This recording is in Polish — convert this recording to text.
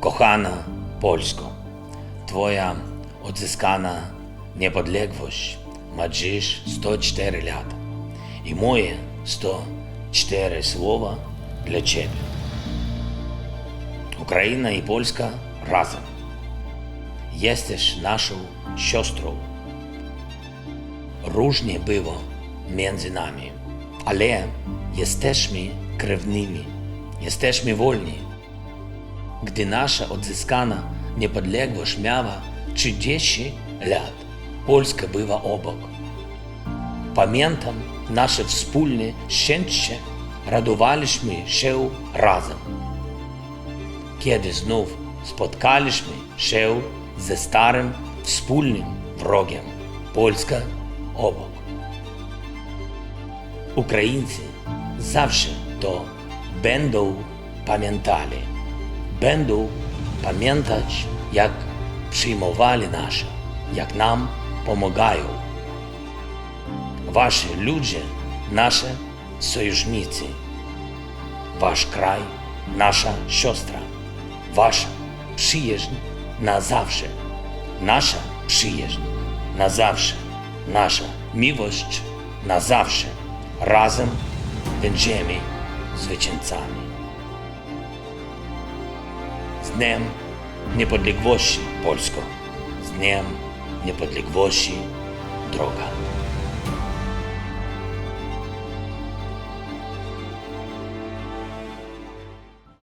Kochana Polsko, Twoja odzyskana niepodległość ma dziś 104 lata i moje 104 słowa dla Ciebie. Ukraina i Polska razem. Jesteś naszą siostrą. Różnie było między nami, ale jesteśmy krewnymi, jesteśmy wolni. Gdy nasza odzyskana niepodległość miała 30 lat, Polska była obok. Pamiętam nasze wspólne szczęście, radowaliśmy się razem. Kiedy znów spotkaliśmy się ze starym wspólnym wrogiem, Polska obok. Ukraińcy zawsze to będą pamiętali. Będą pamiętać, jak przyjmowali nasze, jak nam pomagają. Wasi ludzie, nasze sojusznicy. Wasz kraj, nasza siostra. Wasza przyjaźń na zawsze. Nasza przyjaźń na zawsze. Nasza miłość na zawsze. Razem będziemy zwycięzcami. Dniem Niepodległości Polsko. Z Dniem Niepodległości droga.